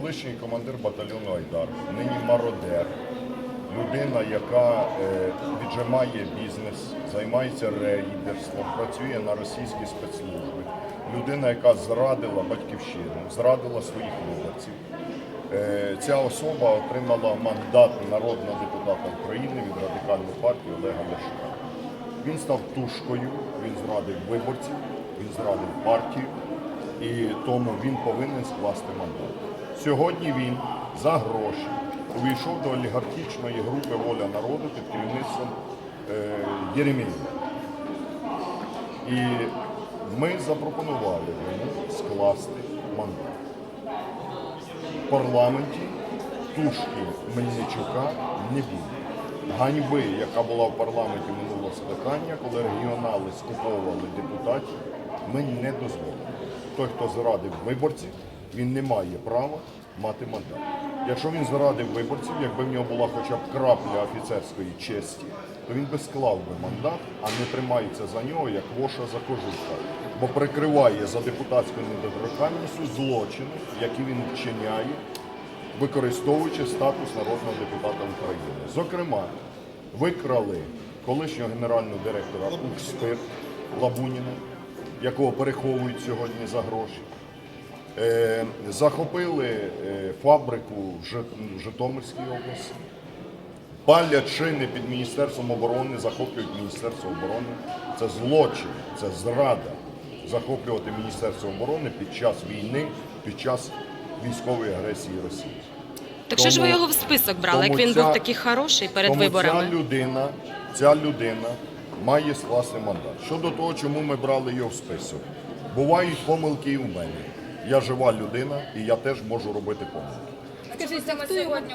колишній командир батальйону Айдар, нині мародер, людина, яка е, віджимає бізнес, займається рейдерством, працює на російські спецслужби. Людина, яка зрадила батьківщину, зрадила своїх виборців. Е, Ця особа отримала мандат народного депутата України від радикальної партії Олега Ляшка. Він став тушкою, він зрадив виборців, він зрадив партію, і тому він повинен скласти мандат. Сьогодні він за гроші увійшов до олігархічної групи Воля народу під керівництвом е, Єремєєва. І ми запропонували йому скласти мандат. В парламенті тушки Мельничука не буде. Ганьби, яка була в парламенті минулого скликання, коли регіонали скуповували депутатів, ми не дозволимо. Той, хто зрадив виборців, він не має права мати мандат. Якщо він зрадив виборців, якби в нього була хоча б крапля офіцерської честі, то він би склав би мандат, а не тримається за нього, як воша за кожуха. Бо прикриває за депутатською недоторканністю злочини, які він вчиняє використовуючи статус народного депутата України. Зокрема, викрали колишнього генерального директора Укрспирт Лабуніна, якого переховують сьогодні за гроші. Е, захопили е, фабрику в Житомирській області. Палять шини під Міністерством оборони, захоплюють Міністерство оборони. Це злочин, це зрада захоплювати Міністерство оборони під час війни, під час військової агресії Росії. Так що ж ви його в список брали, як він ця- був такий хороший перед Тому виборами? Ця людина, ця людина має скласти мандат. Щодо того, чому ми брали його в список, бувають помилки і в мене. Я жива людина, і я теж можу робити помилки. Скажіть, саме сьогодні